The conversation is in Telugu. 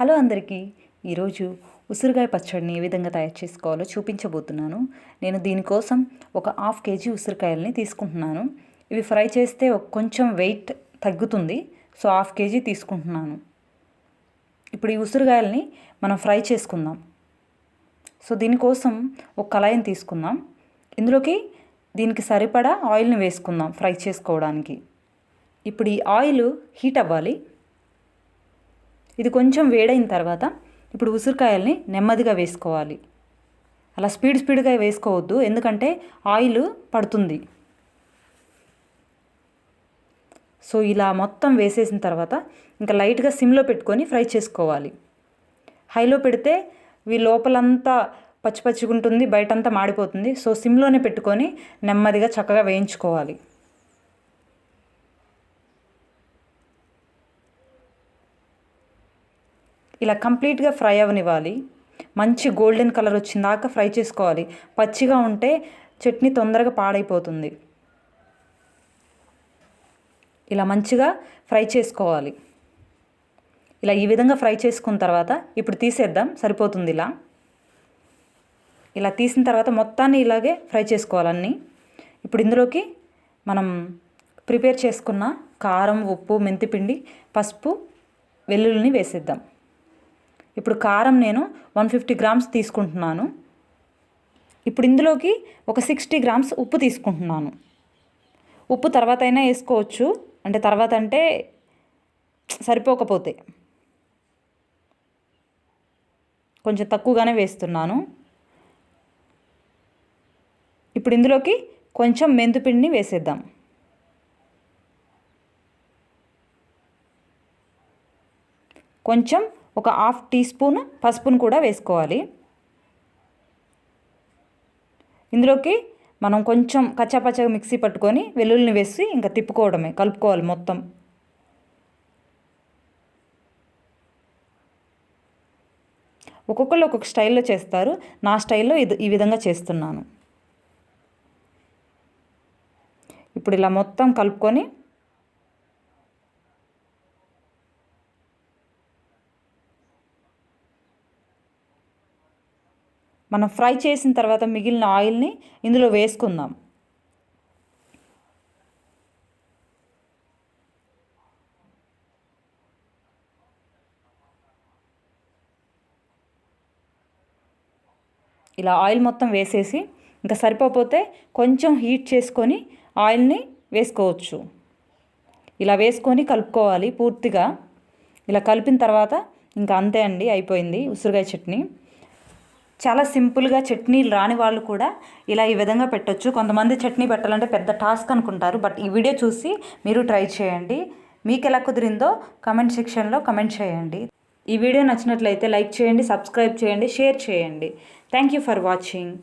హలో అందరికీ. ఈరోజు ఉసిరికాయ పచ్చడిని ఏ విధంగా తయారు చేసుకోవాలో చూపించబోతున్నాను. నేను దీనికోసం ఒక హాఫ్ కేజీ ఉసిరికాయలని తీసుకుంటున్నాను. ఇవి ఫ్రై చేస్తే కొంచెం వెయిట్ తగ్గుతుంది సో హాఫ్ కేజీ తీసుకుంటున్నాను. ఇప్పుడు ఈ ఉసిరికాయలని మనం ఫ్రై చేసుకుందాం. సో దీనికోసం ఒక కళాయిని తీసుకుందాం. ఇందులోకి దీనికి సరిపడా ఆయిల్ని వేసుకుందాం ఫ్రై చేసుకోవడానికి. ఇప్పుడు ఈ ఆయిల్ హీట్ అవ్వాలి. ఇది కొంచెం వేడైన తర్వాత ఇప్పుడు ఉసిరికాయల్ని నెమ్మదిగా వేసుకోవాలి. అలా స్పీడ్ స్పీడ్గా వేసుకోవద్దు. ఎందుకంటే ఆయిల్ పడుతుంది. సో ఇలా మొత్తం వేసేసిన తర్వాత ఇంకా లైట్గా సిమ్లో పెట్టుకొని ఫ్రై చేసుకోవాలి. హైలో పెడితే వీ లోపలంతా పచ్చి పచ్చిగా ఉంటుంది బయటంతా మాడిపోతుంది. సో సిమ్లోనే పెట్టుకొని నెమ్మదిగా చక్కగా వేయించుకోవాలి. ఇలా కంప్లీట్గా ఫ్రై అవనివ్వాలి. మంచి గోల్డెన్ కలర్ వచ్చిందాక ఫ్రై చేసుకోవాలి. పచ్చిగా ఉంటే చట్నీ తొందరగా పాడైపోతుంది. ఇలా మంచిగా ఫ్రై చేసుకోవాలి. ఇలా ఈ విధంగా ఫ్రై చేసుకున్న తర్వాత ఇప్పుడు తీసేద్దాం. సరిపోతుంది ఇలా. ఇలా తీసిన తర్వాత మొత్తాన్ని ఇలాగే ఫ్రై చేసుకోవాలన్నీ ఇప్పుడు ఇందులోకి మనం ప్రిపేర్ చేసుకున్న కారం ఉప్పు మెంతిపిండి పసుపు వెల్లుల్లిని వేసేద్దాం. ఇప్పుడు కారం నేను వన్ ఫిఫ్టీ గ్రామ్స్ తీసుకుంటున్నాను. ఇప్పుడు ఇందులోకి ఒక సిక్స్టీ గ్రామ్స్ ఉప్పు తీసుకుంటున్నాను. ఉప్పు తర్వాత అయినా వేసుకోవచ్చు. అంటే తర్వాత అంటే సరిపోకపోతే. కొంచెం తక్కువగానే వేస్తున్నాను. ఇప్పుడు ఇందులోకి కొంచెం మెంతుపిండిని వేసేద్దాం. కొంచెం ఒక హాఫ్ టీ స్పూన్ పసుపును కూడా వేసుకోవాలి. ఇందులోకి మనం కొంచెం కచ్చాపచ్చగా మిక్సీ పట్టుకొని వెల్లుల్లిని వేసి ఇంకా తిప్పుకోవడమే కలుపుకోవాలి మొత్తం. ఒక్కొక్కరు ఒక్కొక్క స్టైల్లో చేస్తారు. నా స్టైల్లో ఇది ఈ విధంగా చేస్తున్నాను. ఇప్పుడు ఇలా మొత్తం కలుపుకొని మనం ఫ్రై చేసిన తర్వాత మిగిలిన ఆయిల్ని ఇందులో వేసుకుందాం. ఇలా ఆయిల్ మొత్తం వేసేసి ఇంకా సరిపోతే కొంచెం హీట్ చేసుకొని ఆయిల్ని వేసుకోవచ్చు. ఇలా వేసుకొని కలుపుకోవాలి పూర్తిగా. ఇలా కలిపిన తర్వాత ఇంకా అంతే అండి అయిపోయింది ఉసిరికాయ చట్నీ. చాలా సింపుల్గా చట్నీలు రాని వాళ్ళు కూడా ఇలా ఈ విధంగా పెట్టొచ్చు. కొంతమంది చట్నీ పెట్టాలంటే పెద్ద టాస్క్ అనుకుంటారు. బట్ ఈ వీడియో చూసి మీరు ట్రై చేయండి. మీకు ఎలా కుదిరిందో కమెంట్ సెక్షన్లో కమెంట్ చేయండి. ఈ వీడియో నచ్చినట్లయితే లైక్ చేయండి సబ్స్క్రైబ్ చేయండి షేర్ చేయండి. Thank you for watching.